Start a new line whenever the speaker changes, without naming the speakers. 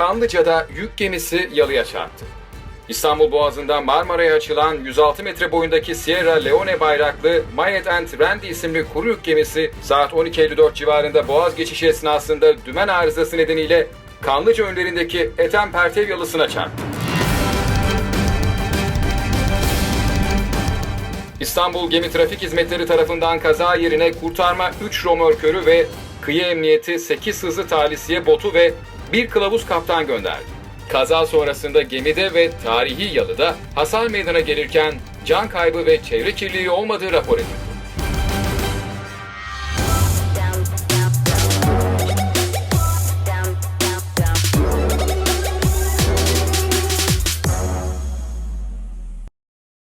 Kanlıca'da yük gemisi yalıya çarptı. İstanbul Boğazı'nda Marmara'ya açılan 106 metre boyundaki Sierra Leone bayraklı Mayet and Randy isimli kuru yük gemisi saat 12.54 civarında Boğaz geçişi esnasında dümen arızası nedeniyle Kanlıca önlerindeki Ethem Pertev yalısına çarptı. İstanbul Gemi Trafik Hizmetleri tarafından kaza yerine kurtarma 3 romörkörü ve kıyı emniyeti 8 hızlı talisiye botu ve bir kılavuz kaptan gönderdi. Kaza sonrasında gemide ve tarihi yalıda hasar meydana gelirken can kaybı ve çevre kirliliği olmadığı rapor edildi.